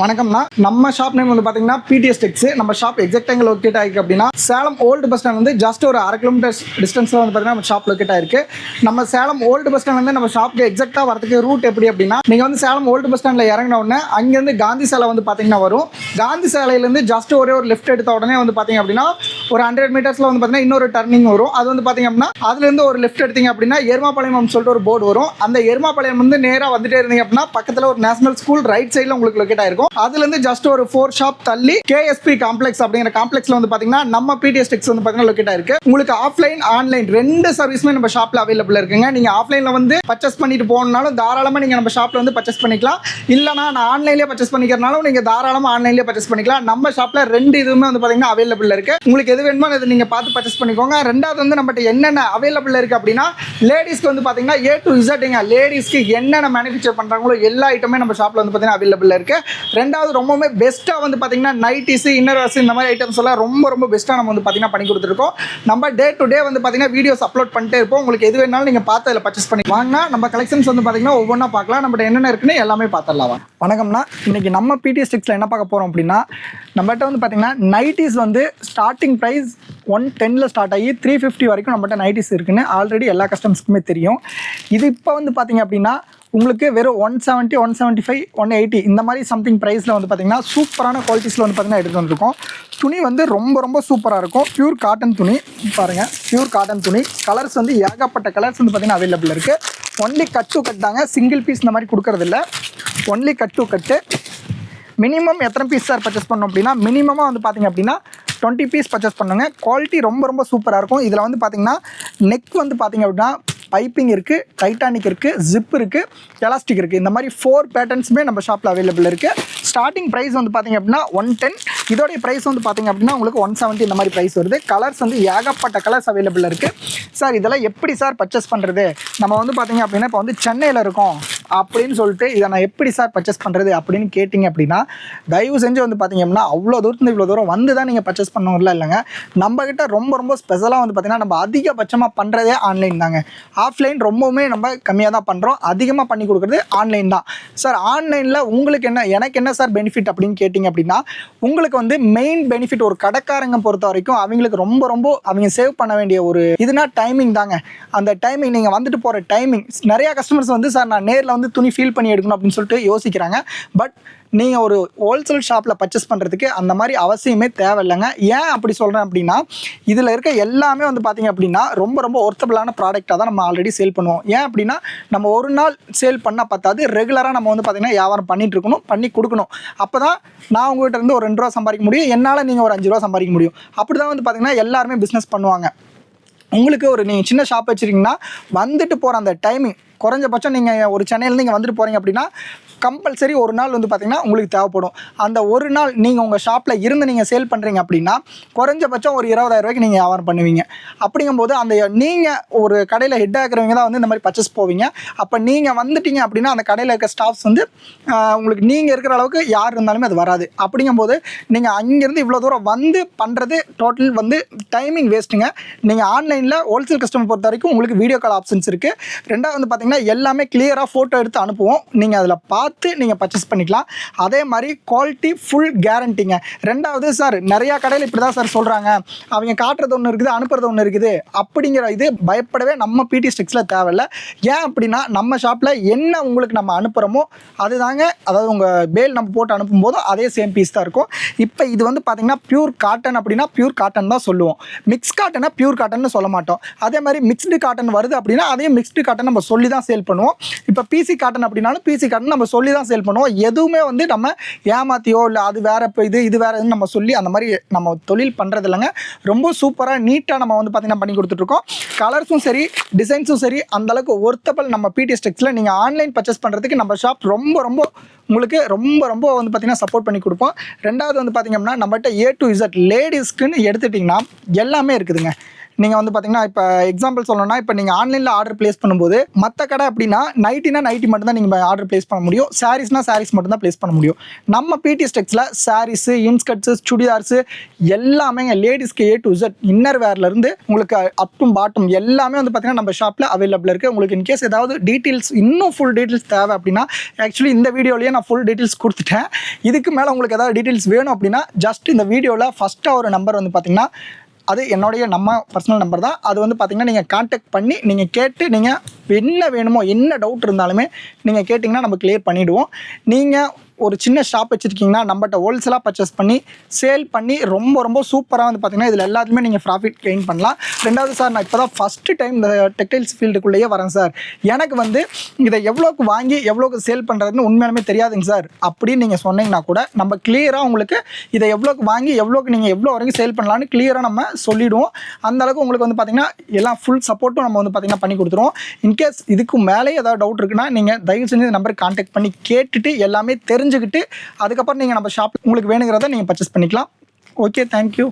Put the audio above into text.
வணக்கம்னா நம்ம shop name வந்து பார்த்தீங்கன்னா பிடிஎஸ் டெக்ஸ் நம்ம ஷாப் எக்ஸாக்ட் எங்கே லொக்கேட் ஆயிருக்கு அப்படின்னா சேலம் ஓல்டு பஸ் ஸ்டாண்ட் வந்து ஜஸ்ட் ஒரு அரை கிலோமீட்டர் டிஸ்டன்ஸில் வந்து பார்த்தீங்கன்னா நம்ம ஷாப் லொக்கேட் ஆயிருக்கு. நம்ம சேலம் ஓல்டு பஸ் ஸ்டாண்ட் வந்து நம்ம ஷாப்க்கு எக்ஸாக்டாக வரதுக்கு ரூட் எப்படி அப்படின்னா நீங்கள் வந்து சேலம் ஓல்டு பஸ் ஸ்டாண்டில் இறங்கின உடனே அங்கேருந்து காந்தி சாலை வந்து பார்த்தீங்கன்னா வரும். காந்தி சாலையிலேருந்து ஜஸ்ட் ஒரே ஒரு லெஃப்ட் எடுத்த உடனே வந்து பார்த்தீங்க அப்படின்னா ஒரு ஹண்ட்ரட் மீட்டர்ஸில் வந்து பார்த்தீங்கன்னா இன்னொரு டர்னிங் வரும். அது வந்து பார்த்தீங்க அப்படின்னா அதுலேருந்து ஒரு லெஃப்ட் எடுத்தீங்க அப்படின்னா எருமாபாளையம் சொல்லிட்டு ஒரு போர்டு வரும். அந்த எருமாபாளையம் வந்து நேராக வந்துட்டே இருந்தீங்க அப்படின்னா பக்கத்தில் ஒரு நேஷனல் ஸ்கூல் ரைட் சைடில் உங்களுக்கு லொக்கேட் ஆயிருக்கும். அதுலேருந்து ஜஸ்ட் ஒரு ஃபோர் ஷாப் தள்ளி கேஎஸ்பி காம்ப்ளெக்ஸ் அப்படிங்கிற காம்ப்ளெக்ஸ்ல வந்து பார்த்தீங்கன்னா நம்ம பிடிஎஸ் டெக்ஸ் வந்து பார்த்தீங்கன்னா லொக்கேட் ஆயிருக்கு. உங்களுக்கு ஆஃப்லைன் ஆன்லைன் ரெண்டு சர்வீஸுமே நம்ம ஷாப்பில் அவைலபிள் இருக்குங்க. நீங்கள் ஆஃப்லைனில் வந்து பர்ச்சேஸ் பண்ணிட்டு போனாலும் தாராளமாக நீங்கள் நம்ம ஷாப்பில் வந்து பர்ச்சேஸ் பண்ணிக்கலாம். இல்லைனா நான் ஆன்லைன்லேயே பர்ச்சேஸ் பண்ணிக்கிறனாலும் நீங்கள் தாராளமாக ஆன்லைன்லேயே பர்ச்சேஸ் பண்ணிக்கலாம். நம்ம ஷாப்பில் ரெண்டு இதுவுமே வந்து பார்த்தீங்கன்னா அவைலபிள் இருக்கு. உங்களுக்கு எது வேணுமோ அதை நீங்கள் பார்த்து பர்ச்சேஸ் பண்ணிக்கோங்க. ரெண்டாவது வந்து நம்மகிட்ட என்னென்ன அவைலபிள் இருக்கு அப்படின்னா லேடிஸ்க்கு வந்து பார்த்தீங்கன்னா ஏ டு இசட்டுங்க லேடிஸ்க்கு என்னென்ன மேனுஃபேக்சர் பண்ணுறாங்களோ எல்லா ஐட்டமே நம்ம ஷாப்பில் வந்து பார்த்தீங்கன்னா அவைலபிள் இருக்கு. ரெண்டாவது ரொம்பவுமே பெஸ்ட்டாக வந்து பார்த்தீங்கன்னா நைட்டிஸ் இன்னர் வாஸ் இந்த மாதிரி ஐட்டம்ஸ் எல்லாம் ரொம்ப ரொம்ப பெஸ்ட்டாக நம்ம வந்து பார்த்தீங்கன்னா பண்ணி கொடுத்துருக்கோம். நம்ம டே டு டே வந்து பார்த்தீங்கன்னா வீடியோஸ் அப்லோட் பண்ணிட்டே இருப்போம். உங்களுக்கு எது வேணாலும் நீங்கள் பார்த்து அதில் பர்ச்சேஸ் பண்ணி வாங்கினா நம்ம கலெக்ஷன்ஸ் வந்து பார்த்தீங்கன்னா ஒவ்வொன்றா பார்க்கலாம். நம்மகிட்ட என்னென்ன இருக்குன்னு எல்லாமே பார்த்துடலாம். வணக்கம்னா இன்றைக்கி இன்னைக்கு நம்ம பிடி ஸ்டிக்ஸில் என்ன பார்க்க போகிறோம் அப்படின்னா நம்மகிட்ட வந்து பார்த்தீங்கன்னா நைட்டிஸ் வந்து ஸ்டார்டிங் ப்ரைஸ் ஒன் டென்னில் ஸ்டார்ட் ஆகி த்ரீ ஃபிஃப்டி வரைக்கும் நம்மகிட்ட நைட்டிஸ் இருக்குன்னு ஆல்ரெடி எல்லா கஸ்டமர்ஸ்க்குமே தெரியும். இது இப்போ வந்து பார்த்தீங்க அப்படின்னா உங்களுக்கு வெறும் one seventy one seventy five one eighty இந்த மாதிரி சம்திங் ப்ரைஸில் வந்து பார்த்தீங்கன்னா சூப்பரான குவாலிட்டிஸில் வந்து பார்த்தீங்கன்னா எடுத்து வந்துருக்கோம். துணி வந்து ரொம்ப ரொம்ப சூப்பராக இருக்கும். ப்யூர் காட்டன் துணி பாருங்கள் ப்யூர் காட்டன் துணி. கலர்ஸ் வந்து ஏகப்பட்ட கலர்ஸ் வந்து பார்த்திங்கன்னா அவைலபிள் இருக்குது ஒன்லி கட் டு கட் தாங்க. சிங்கிள் பீஸ் இந்த மாதிரி கொடுக்கறதில்ல. Only cut to cut minimum எத்தனை பீஸ் சார் பர்ச்சேஸ் பண்ணோம் அப்படின்னா மினிமமாக வந்து பார்த்தீங்க அப்படின்னா டுவெண்ட்டி பீஸ் பர்ச்சேஸ் பண்ணுங்க. குவாலிட்டி ரொம்ப ரொம்ப சூப்பராக இருக்கும். இதில் வந்து பார்த்திங்கன்னா நெக் வந்து பார்த்திங்க அப்படின்னா பைப்பிங் இருக்குது டைட்டானிக் இருக்குது ஜிப் இருக்குது எலாஸ்டிக் இருக்குது இந்த மாதிரி ஃபோர் பேட்டர்ன்ஸுமே நம்ம ஷாப்பில் அவைலபிள் இருக்குது ஸ்டார்டிங் ப்ரைஸ் வந்து பார்த்தீங்க அப்படின்னா ஒன் டென் இதோடைய ப்ரைஸ் வந்து பார்த்திங்க அப்படின்னா உங்களுக்கு ஒன் செவன்ட்டி இந்த மாதிரி ப்ரைஸ் வருது. கலர்ஸ் வந்து ஏகப்பட்ட கலர்ஸ் அவைலபிள் இருக்குது சார் இதெல்லாம் எப்படி சார் பர்ச்சேஸ் பண்ணுறது நம்ம வந்து பார்த்தீங்க அப்படின்னா இப்போ வந்து சென்னையில் இருக்கோம். அப்படின்னு சொல்லிட்டு இதை நான் எப்படி சார் பர்ச்சேஸ் பண்ணுறது அப்படின்னு கேட்டிங்க அப்படின்னா தயவு செஞ்சு வந்து பார்த்தீங்க அப்படின்னா அவ்வளோ தூரத்துலேருந்து இவ்வளோ தூரம் வந்து தான் நீங்கள் பர்ச்சேஸ் பண்ணணும்ல இல்லைங்க. நம்மக்கிட்ட ரொம்ப ரொம்ப ஸ்பெஷலாக வந்து பார்த்தீங்கன்னா நம்ம அதிகபட்சமாக பண்ணுறதே ஆன்லைன் தாங்க. ஆஃப்லைன் ரொம்பவுமே நம்ம கம்மியாக தான் பண்ணுறோம் அதிகமாக பண்ணி கொடுக்குறது ஆன்லைன் தான். சார் ஆன்லைனில் உங்களுக்கு என்ன எனக்கு என்ன சார் பெனிஃபிட் அப்படின்னு கேட்டிங்க அப்படின்னா உங்களுக்கு வந்து மெயின் பெனிஃபிட் ஒரு கடைக்காரங்க பொறுத்த வரைக்கும் அவங்களுக்கு ரொம்ப ரொம்ப அவங்க சேவ் பண்ண வேண்டிய ஒரு இதுனா டைமிங் தாங்க. அந்த டைமிங் நீங்கள் வந்துட்டு போகிற டைமிங் நிறையா கஸ்டமர்ஸ் வந்து சார் நான் நேரில் வந்து துணி ஃபீல் பண்ணி எடுக்கணும் அப்படின்னு சொல்லிட்டு யோசிக்கிறாங்க. பட் நீங்கள் ஒரு ஹோல்சேல் ஷாப்பில் பர்ச்சேஸ் பண்ணுறதுக்கு அந்த மாதிரி அவசியமே தேவையில்லைங்க. ஏன் அப்படி சொல்கிறேன் அப்படின்னா இதில் இருக்க எல்லாமே வந்து பார்த்திங்க அப்படின்னா ரொம்ப ரொம்ப ஒர்த்தபிளான ப்ராடக்டாக தான் நம்ம ஆல்ரெடி சேல் பண்ணுவோம். ஏன் அப்படின்னா நம்ம ஒரு நாள் சேல் பண்ணால் பத்தாது ரெகுலராக நம்ம வந்து பார்த்திங்கன்னா வியாபாரம் பண்ணிட்டு இருக்கணும் பண்ணி கொடுக்கணும். அப்போ தான் நான் உங்கள்கிட்ட இருந்து ஒரு ரெண்டு ரூபா சம்பாதிக்க முடியும் என்னால் நீங்கள் ஒரு அஞ்சு ரூபா சம்பாதிக்க முடியும். அப்படி தான் வந்து பார்த்திங்கன்னா எல்லாருமே பிஸ்னஸ் பண்ணுவாங்க. உங்களுக்கு ஒரு நீங்கள் சின்ன ஷாப் வச்சுருக்கீங்கன்னா வந்துட்டு போகிற அந்த டைமிங் குறைஞ்சபட்சம் நீங்கள் ஒரு சென்னையிலேருந்து இங்கே வந்துட்டு போகிறீங்க அப்படின்னா கம்பல்சரி ஒரு நாள் வந்து பார்த்திங்கன்னா உங்களுக்கு தேவைப்படும். அந்த ஒரு நாள் நீங்கள் உங்கள் ஷாப்பில் இருந்து நீங்கள் சேல் பண்ணுறீங்க அப்படின்னா குறைஞ்சபட்சம் ஒரு இருபதாயிரம் ரூபாய்க்கு நீங்கள் வியாபாரம் பண்ணுவீங்க. அப்படிங்கும்போது அந்த நீங்கள் ஒரு கடையில் ஹெட் ஆகிறவங்க தான் வந்து இந்த மாதிரி பர்ச்சேஸ் போவீங்க. அப்போ நீங்கள் வந்துட்டீங்க அப்படின்னா அந்த கடையில் இருக்க ஸ்டாஃப்ஸ் வந்து உங்களுக்கு நீங்கள் இருக்கிற அளவுக்கு யார் இருந்தாலுமே அது வராது. அப்படிங்கும்போது நீங்கள் அங்கேருந்து இவ்வளோ தூரம் வந்து பண்ணுறது டோட்டல் வந்து டைமிங் வேஸ்ட்டுங்க நீங்கள் ஆன்லைனில் ஹோல்சேல் கஸ்டமர் பொறுத்த வரைக்கும் உங்களுக்கு வீடியோ கால் ஆப்ஷன்ஸ் இருக்குது ரெண்டாவது வந்து பார்த்தீங்கன்னா எல்லாமே கிளியராக ஃபோட்டோ எடுத்து அனுப்புவோம். நீங்கள் அதில் பார்த்து பார்த்து நீங்கள் பர்ச்சேஸ் பண்ணிக்கலாம். அதே மாதிரி குவாலிட்டி ஃபுல் கேரண்டிங்க ரெண்டாவது சார் நிறையா கடையில் இப்படி தான் சார் சொல்கிறாங்க அவங்க காட்டுறது ஒன்று இருக்குது அனுப்புறது ஒன்று இருக்குது. அப்படிங்கிற இது பயப்படவே நம்ம பிடி ஸ்டிக்ஸில் தேவையில்ல. ஏன் அப்படின்னா நம்ம ஷாப்பில் என்ன உங்களுக்கு நம்ம அனுப்புகிறோமோ அதுதாங்க அதாவது உங்கள் பேல் நம்ம போட்டு அனுப்பும்போதும் அதே சேம் பீஸ் தான் இருக்கும். இப்போ இது வந்து பார்த்தீங்கன்னா பியூர் காட்டன் அப்படின்னா பியூர் காட்டன் தான் சொல்லுவோம். மிக்ஸ் காட்டனை பியூர் காட்டன்னு சொல்ல மாட்டோம். அதே மாதிரி மிக்ஸ்டு காட்டன் வருது அப்படின்னா அதையும் மிக்ஸ்டு காட்டன் நம்ம சொல்லி தான் சேல் பண்ணுவோம். இப்போ பிசி காட்டன் அப்படின்னாலும் பிசி காட்டன் நம்ம சொல்லி தான் சேல் பண்ணுவோம். எதுவுமே வந்து நம்ம ஏமாத்தியோ இல்லை அது வேற இப்போ இது இது வேறு நம்ம சொல்லி அந்த மாதிரி நம்ம தொழில் பண்ணுறது இல்லைங்க. ரொம்ப சூப்பராக நீட்டாக நம்ம வந்து பார்த்தீங்கன்னா பண்ணி கொடுத்துட்ருக்கோம். கலர்ஸும் சரி டிசைன்ஸும் சரி அந்த அளவுக்கு ஒர்த்தபிள் நம்ம பிடி ஸ்டெக்ஸில் நீங்கள் ஆன்லைன் பர்ச்சேஸ் பண்ணுறதுக்கு நம்ம ஷாப் ரொம்ப ரொம்ப உங்களுக்கு ரொம்ப ரொம்ப வந்து பார்த்திங்கன்னா சப்போர்ட் பண்ணி கொடுப்போம். ரெண்டாவது வந்து பார்த்திங்கன்னா நம்மகிட்ட ஏ டு இசட் லேடிஸ்க்குன்னு எடுத்துட்டிங்கன்னா எல்லாமே இருக்குதுங்க. நீங்கள் வந்து பார்த்தீங்கன்னா இப்போ எக்ஸாம்பிள் சொல்லணும்னா இப்போ நீங்கள் ஆன்லைனில் ஆர்டர் ப்ளேஸ் பண்ணும்போது மற்ற கடை அப்படின்னா நைட்டினா நைட்டி மட்டும்தான் நீங்கள் ஆர்டர் ப்ளேஸ் பண்ண முடியும். சாரீஸ்னா சாரீஸ் மட்டும்தான் ப்ளேஸ் பண்ண முடியும். நம்ம பிடி ஸ்டெக்ஸில் சாரீஸு இன்ஸ்கர்ட்ஸு சுடிதார்ஸு எல்லாமே லேடிஸ்க்கு ஏ டு இசட் இன்னர் வேர்லேருந்து உங்களுக்கு அப் டு பாட்டம் எல்லாமே வந்து பார்த்தீங்கன்னா நம்ம ஷாப்பில் அவைலபிள் இருக்குது உங்களுக்கு இன்கேஸ் ஏதாவது டீட்டெயில்ஸ் இன்னும் ஃபுல் டீட்டெயில்ஸ் தேவை அப்படின்னா ஆக்சுவலி இந்த வீடியோலேயே நான் ஃபுல் டீட்டெயில்ஸ் கொடுத்துட்டேன். இதுக்கு மேலே உங்களுக்கு ஏதாவது டீட்டெயில்ஸ் வேணும் அப்படின்னா ஜஸ்ட் இந்த வீடியோவில் ஃபஸ்ட்டாக ஒரு நம்பர் வந்து பார்த்தீங்கன்னா அது என்னுடைய நம்ம பர்சனல் நம்பர் தான். அது வந்து பார்த்தீங்கன்னா நீங்கள் காண்டாக்ட் பண்ணி நீங்கள் கேட்டு நீங்கள் என்ன வேணுமோ என்ன டவுட் இருந்தாலுமே நீங்கள் கேட்டிங்கன்னா நம்ம கிளியர் பண்ணிவிடுவோம் நீங்கள் ஒரு சின்ன ஷாப் வச்சுருக்கீங்கன்னா நம்மகிட்ட ஹோல்சேலாக பர்ச்சேஸ் பண்ணி சேல் பண்ணி ரொம்ப ரொம்ப சூப்பராக வந்து பார்த்தீங்கன்னா இதில் எல்லாத்துலேயுமே நீங்கள் ப்ராஃபிட் கெயின் பண்ணலாம். ரெண்டாவது சார் நான் இப்போ தான் ஃபஸ்ட்டு டைம் இந்த டெக்டைல்ஸ் ஃபீல்டுக்குள்ளேயே வரேன் சார் எனக்கு வந்து இதை எவ்வளோக்கு வாங்கி எவ்வளோக்கு சேல் பண்ணுறதுன்னு உண்மையாலுமே தெரியாதுங்க சார் அப்படின்னு நீங்கள் சொன்னீங்கன்னா கூட நம்ம கிளியராக உங்களுக்கு இதை எவ்வளோக்கு வாங்கி எவ்வளோக்கு நீங்கள் எவ்வளோ வரைக்கும் சேல் பண்ணலான்னு கிளியராக நம்ம சொல்லிவிடுவோம் அந்த அளவுக்கு உங்களுக்கு வந்து பார்த்திங்கன்னா எல்லாம் ஃபுல் சப்போர்ட்டும் நம்ம வந்து பார்த்திங்கன்னா பண்ணி கொடுத்துருவோம். இன்கேஸ் இதுக்கு மேலே ஏதாவது டவுட் இருக்குன்னா நீங்கள் தயவு செஞ்சு இந்த நம்பருக்கு காண்டாக்ட் பண்ணி கேட்டுட்டு எல்லாமே தெரிஞ்சு தெரிஞ்சுக்கிட்டு அதுக்கப்புறம் நீங்கள் நம்ம ஷாப் உங்களுக்கு வேணுங்கிறத நீங்கள் பர்ச்சேஸ் பண்ணிக்கலாம். Okay thank you